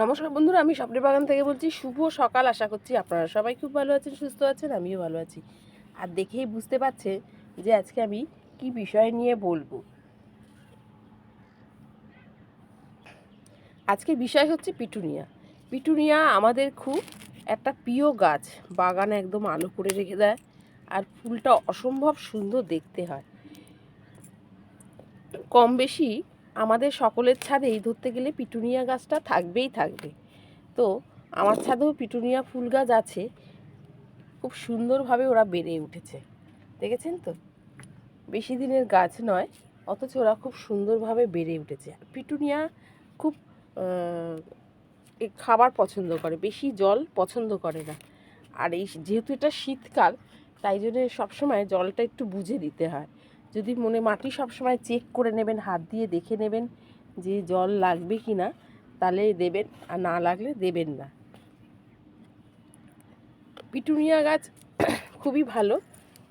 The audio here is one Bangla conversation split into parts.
নমস্কার বন্ধুরা, আমি স্বপ্নের বাগান থেকে বলছি, শুভ সকাল। আশা করছি আপনারা সবাই খুব ভালো আছেন, সুস্থ আছেন, আমিও ভালো আছি। আর দেখেই বুঝতে পারছে যে আজকে আমি কি বিষয় নিয়ে বলব। আজকে বিষয় হচ্ছে পিটুনিয়া। পিটুনিয়া আমাদের খুব একটা প্রিয় গাছ। বাগানে একদম আলো করে রেখে দেয় আর ফুলটা অসম্ভব সুন্দর দেখতে হয়। কম বেশি আমাদের সকলের ছাদেই ধরতে গেলে পিটুনিয়া গাছটা থাকবেই থাকবে। তো আমার ছাদেও পিটুনিয়া ফুল গাছ আছে। খুব সুন্দরভাবে ওরা বেড়ে উঠেছে। দেখেছেন তো? বেশি দিনের গাছ নয়, অথচ ওরা খুব সুন্দরভাবে বেড়ে উঠেছে। পিটুনিয়া খুব খাবার পছন্দ করে, বেশি জল পছন্দ করে না। আর এই যেহেতু এটা শীতকাল, তাই জন্য সবসময় জলটা একটু বুঝে দিতে হয়। যদি মনে মাটি সবসময় চেক করে নেবেন, হাত দিয়ে দেখে নেবেন যে জল লাগবে কি না তাহলে দেবেন, আর না লাগলে দেবেন না। পিটুনিয়া গাছ খুবই ভালো।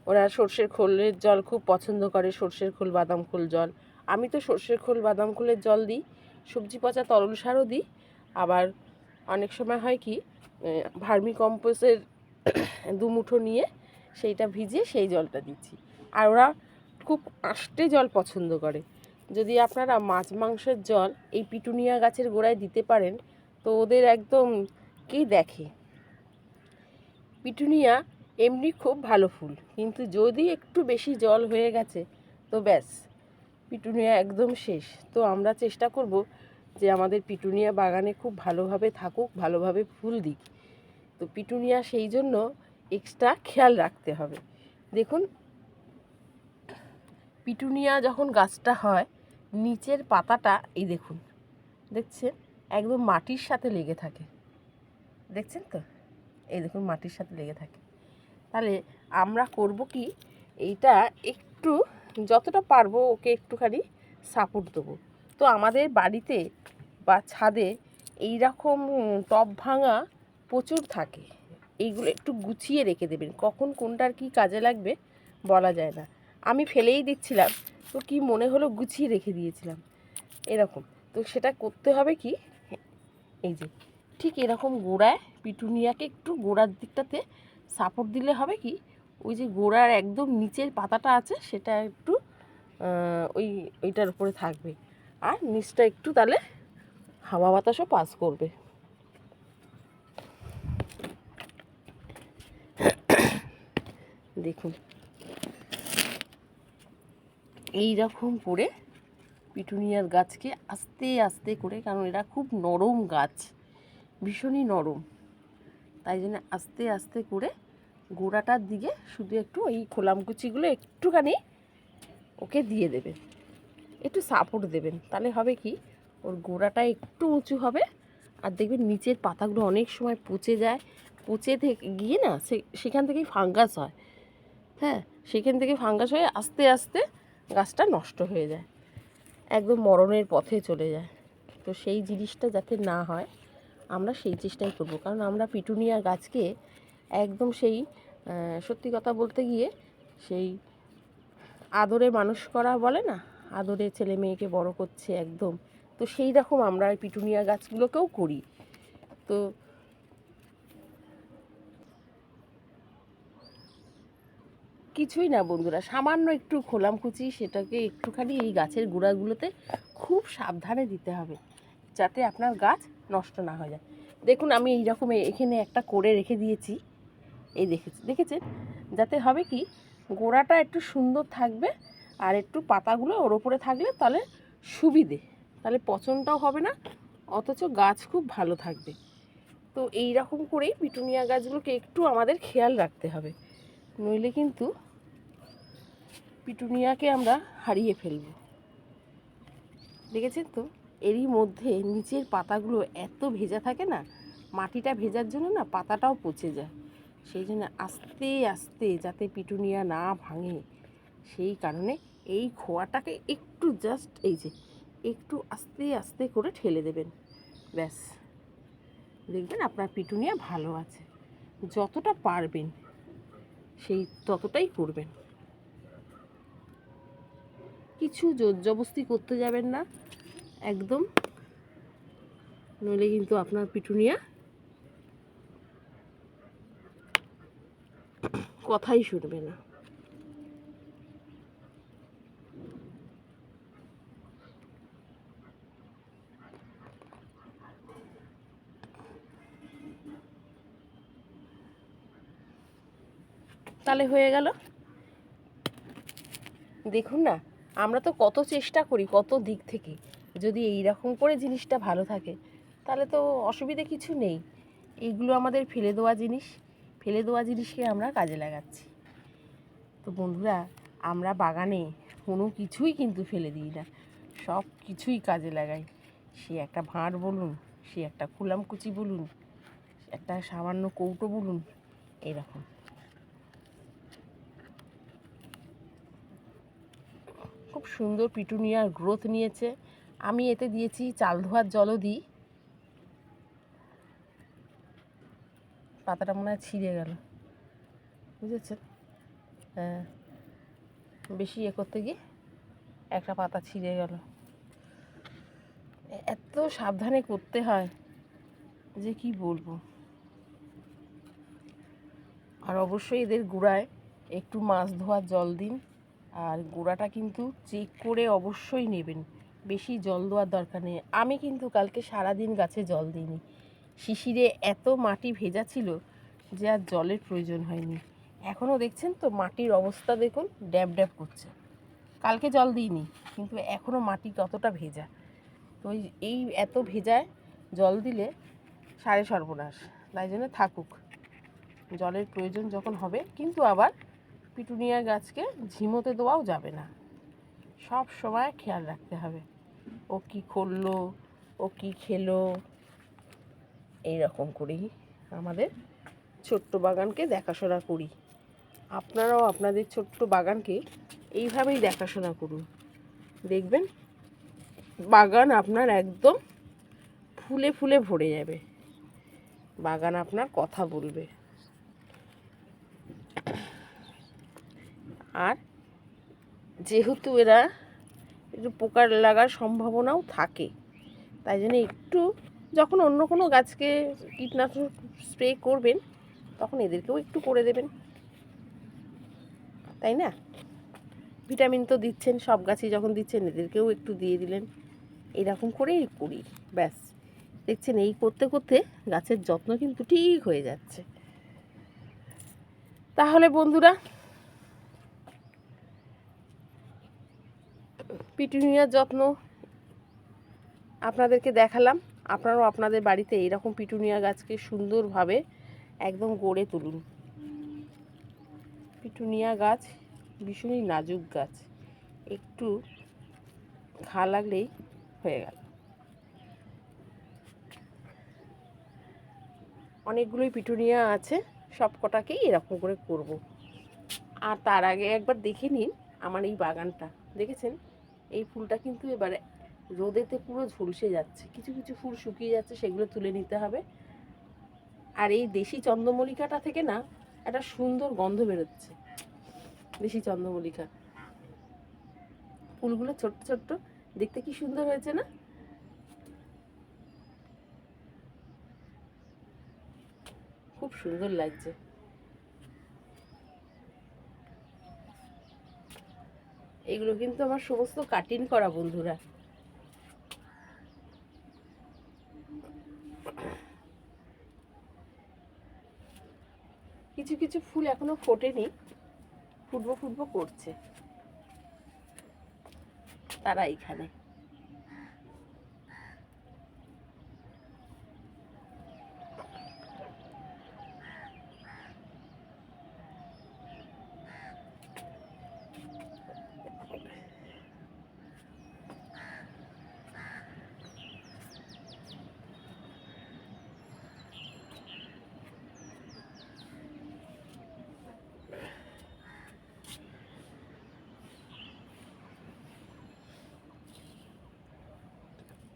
ওরা সর্ষের খোলের জল খুব পছন্দ করে, সর্ষের খোল, বাদাম খোল জল। আমি তো সর্ষের খোল, বাদাম খোলের জল দিই, সবজি পচা তরল সারও দিই। আবার অনেক সময় হয় কি ভার্মি কম্পোস্টের দুমুঠো নিয়ে সেইটা ভিজিয়ে সেই জলটা দিচ্ছি। আর ওরা খুব আষ্টে জল পছন্দ করে। যদি আপনারা মাছ মাংসের জল এই পিটুনিয়া গাছের গোড়ায় দিতে পারেন, তো ওদের একদম কে দেখে? পিটুনিয়া এমনি খুব ভালো ফুল, কিন্তু যদি একটু বেশি জল হয়ে গেছে, তো ব্যাস, পিটুনিয়া একদম শেষ। তো আমরা চেষ্টা করব যে আমাদের পিটুনিয়া বাগানে খুব ভালোভাবে থাকুক, ভালোভাবে ফুল দিক। তো পিটুনিয়া সেই জন্য এক্সট্রা খেয়াল রাখতে হবে। দেখুন পিটুনিয়া যখন গাছটা হয়, নিচের পাতাটা এই দেখুন, দেখছেন? একদম মাটির সাথে লেগে থাকে। দেখছেন তো? এই দেখুন, মাটির সাথে লেগে থাকে। তাহলে আমরা করব কি, এইটা একটু, যতটা পারব ওকে একটুখানি সাপোর্ট দেবো। তো আমাদের বাড়িতে বা ছাদে এই রকম টব ভাঙা প্রচুর থাকে। এইগুলো একটু গুছিয়ে রেখে দেবেন। কখন কোনটার কি কাজে লাগবে বলা যায় না। আমি ফেলেই দিচ্ছিলাম। তো কি মনে হলো গুছিয়ে রেখে দিয়েছিলাম। এরকম। তো সেটা করতে হবে কি? এই যে, ঠিক এরকম গোড়ায় পিটুনিয়াকে একটু গোড়ার দিকটাতে সাপোর্ট দিলে হবে কি? ওই যে গোড়ার একদম নিচের পাতাটা আছে, সেটা একটু ওই, ওইটার উপরে থাকবে। আর নিচটা একটু তাহলে হাওয়া বাতাসও পাস করবে। দেখুন এই রকম করে পিটুনিয়ার গাছকে আস্তে আস্তে করে, কারণ এরা খুব নরম গাছ, ভীষণই নরম। তাই জন্য আস্তে আস্তে করে গোড়াটার দিকে শুধু একটু এই খোলামকুচিগুলো একটুখানি ওকে দিয়ে দেবেন। একটু সাপোর্ট দেবেন। তাহলে হবে কি, ওর গোড়াটা একটু উঁচু হবে আর দেখবেন নিচের পাতাগুলো অনেক সময় পচে যায়। পচে থেকে গিয়ে না সে, সেখান থেকেই ফাঙ্গাস হয়। হ্যাঁ সেখান থেকে ফাঙ্গাস হয়ে আস্তে আস্তে গাছটা নষ্ট হয়ে যায়, একদম মরণের পথে চলে যায়। তো সেই জিনিসটা যাতে না হয়, আমরা সেই চেষ্টাই করব। কারণ আমরা পিটুনিয়া গাছকে একদম সেই সত্যি কথা বলতে গিয়ে সেই আদরে মানুষ করা বলে না, আদরে ছেলে মেয়েকে বড় করছে একদম। তো সেই রকম আমরা পিটুনিয়া গাছগুলোকেও করি। তো কিছুই না বন্ধুরা, সামান্য একটু খোলামকুচি সেটাকে একটুখানি এই গাছের গোড়াগুলোতে খুব সাবধানে দিতে হবে, যাতে আপনার গাছ নষ্ট না হয়ে যায়। দেখুন, আমি এইরকম এখানে একটা করে রেখে দিয়েছি, এই দেখেছি দেখেছেন? যাতে হবে কি, গোড়াটা একটু সুন্দর থাকবে আর একটু পাতাগুলো ওর ওপরে থাকলে তাহলে সুবিধে, তাহলে পচনটাও হবে না, অথচ গাছ খুব ভালো থাকবে। তো এই রকম করেই পিটুনিয়া গাছগুলোকে একটু আমাদের খেয়াল রাখতে হবে, নইলে কিন্তু পিটুনিয়াকে আমরা হারিয়ে ফেলব। দেখেছেন তো? এরই মধ্যে নিচের পাতাগুলো এত ভেজা থাকে না, মাটিটা ভেজার জন্য না পাতাটাও পচে যায়। সেই জন্য আস্তে আস্তে যাতে পিটুনিয়া না ভাঙে, সেই কারণে এই খোয়াটাকে একটু জাস্ট এই যে একটু আস্তে আস্তে করে ঠেলে দেবেন। ব্যাস। দেখবেন আপনার পিটুনিয়া ভালো আছে। যতটা পারবেন, সেই ততটাই করবেন। কিছু জোর জবস্তি করতে যাবেন না, একদম। নইলে কিন্তু আপনার পিটুনিয়া কথাই শুনবে না। তাহলে হয়ে গেল। দেখুন না আমরা তো কত চেষ্টা করি কত দিক থেকে। যদি এই রকম করে জিনিসটা ভালো থাকে, তাহলে তো অসুবিধে কিছু নেই। এইগুলো আমাদের ফেলে দেওয়া জিনিস, ফেলে দেওয়া জিনিসকে আমরা কাজে লাগাচ্ছি। তো বন্ধুরা, আমরা বাগানে কোনো কিছুই কিন্তু ফেলে দিই না। সব কিছুই কাজে লাগাই। সে একটা ভাঁড় বলুন, সে একটা কুলামকুচি বলুন একটা সামান্য কৌটো বলুন, এরকম। খুব সুন্দর পিটুনিয়ার গ্রোথ নিয়েছে। আমি এতে দিয়েছি চাল ধোয়ার জলও দিই। পাতাটা মনে হয় ছিঁড়ে গেল। বুঝেছেন? হ্যাঁ। বেশি ইয়ে করতে গিয়ে একটা পাতা ছিঁড়ে গেল। এ- এত সাবধানে করতে হয় যে কি বলব? আর অবশ্যই এদের গুঁড়ায় একটু মাছ ধোয়ার জল দিন। আর গোড়াটা কিন্তু চেক করে অবশ্যই নেবেন। বেশি জল দেওয়ার দরকার নেই। আমি কিন্তু কালকে সারাদিন গাছে জল দিইনি। শিশিরে এত মাটি ভেজা ছিল যে আর জলের প্রয়োজন হয়নি। এখনও দেখছেন তো মাটির অবস্থা দেখুন, ড্যাব ড্যাব করছে। কালকে জল দিইনি, কিন্তু এখনও মাটি কতটা ভেজা। তো এই- এত ভেজায় জল দিলে সাড়ে সর্বনাশ। তাই জন্য থাকুক। জলের প্রয়োজন যখন হবে, কিন্তু আবার পিটুনিয়া গাছকে ঝিমোতে দেওয়াও যাবে না। সব সময় খেয়াল রাখতে হবে। ও কি করল? ও কি খেলো? এই রকম করেই আমাদের ছোট্ট বাগানকে দেখাশোনা করি। আপনারাও আপনাদের ছোট্ট বাগানকে এইভাবেই দেখাশোনা করুন। দেখবেন, বাগান আপনার একদম ফুলে ফুলে ভরে যাবে। বাগান আপনার কথা বলবে। আর যেহেতু এরা একটু পোকার লাগার সম্ভাবনাও থাকে, তাই জন্য একটু যখন অন্য কোনো গাছকে কীটনাশক স্প্রে করবেন, তখন এদেরকেও একটু করে দেবেন। তাই না? ভিটামিন তো দিচ্ছেন, সব গাছই যখন দিচ্ছেন, এদেরকেও একটু দিয়ে দিলেন। এরকম করেই করি, ব্যাস। দেখছেন, এই করতে করতে গাছের যত্ন কিন্তু ঠিক হয়ে যাচ্ছে। তাহলে বন্ধুরা পিটুনিয়ার যত্ন আপনাদেরকে দেখালাম। আপনারাও আপনাদের বাড়িতে এইরকম পিটুনিয়া গাছকে সুন্দরভাবে একদম গড়ে তুলুন। পিটুনিয়া গাছ ভীষণই নাজুক গাছ। একটু ঘা লাগলেই হয়ে গেল। অনেকগুলোই পিটুনিয়া আছে সব কটাকেই এরকম করে করব। আর তার আগে একবার দেখে নিন আমার এই বাগানটা। দেখেছেন? এই ফুলটা কিন্তু এবারে রোদেতে পুরো ঝলসে যাচ্ছে। কিছু কিছু ফুল শুকিয়ে যাচ্ছে, সেগুলো তুলে নিতে হবে। আর এই দেশি চন্দ্রমল্লিকাটা থেকে না একটা সুন্দর গন্ধ বেরোচ্ছে। দেশি চন্দ্রমল্লিকা। ফুলগুলো ছোট্ট ছোট্ট। দেখতে কি সুন্দর হয়েছে না? খুব সুন্দর লাগছে। এগুলো কিন্তু আমার সমস্ত কাটিং করা বন্ধুরা। কিছু কিছু ফুল এখনও ফোটেনি, ফুটবো ফুটবো করছে। তারা এখানে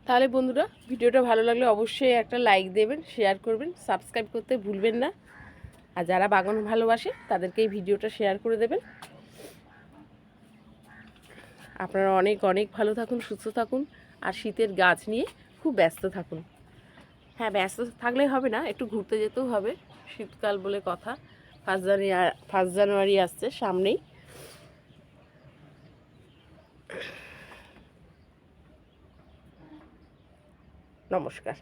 তাহলে বন্ধুরা, ভিডিওটা ভালো লাগলে অবশ্যই একটা লাইক দেবেন শেয়ার করবেন সাবস্ক্রাইব করতে ভুলবেন না। আর যারা বাগান ভালোবাসে, তাদেরকে এই ভিডিওটা শেয়ার করে দেবেন। আপনারা অনেক অনেক ভালো থাকুন, সুস্থ থাকুন, আর শীতের গাছ নিয়ে খুব ব্যস্ত থাকুন। হ্যাঁ ব্যস্ত থাকলেই হবে না, একটু ঘুরতে যেতেও হবে, শীতকাল বলে কথা। ফার্স্ট জানুয়ারি ফার্স্ট জানুয়ারি আসছে সামনেই। নমস্কার।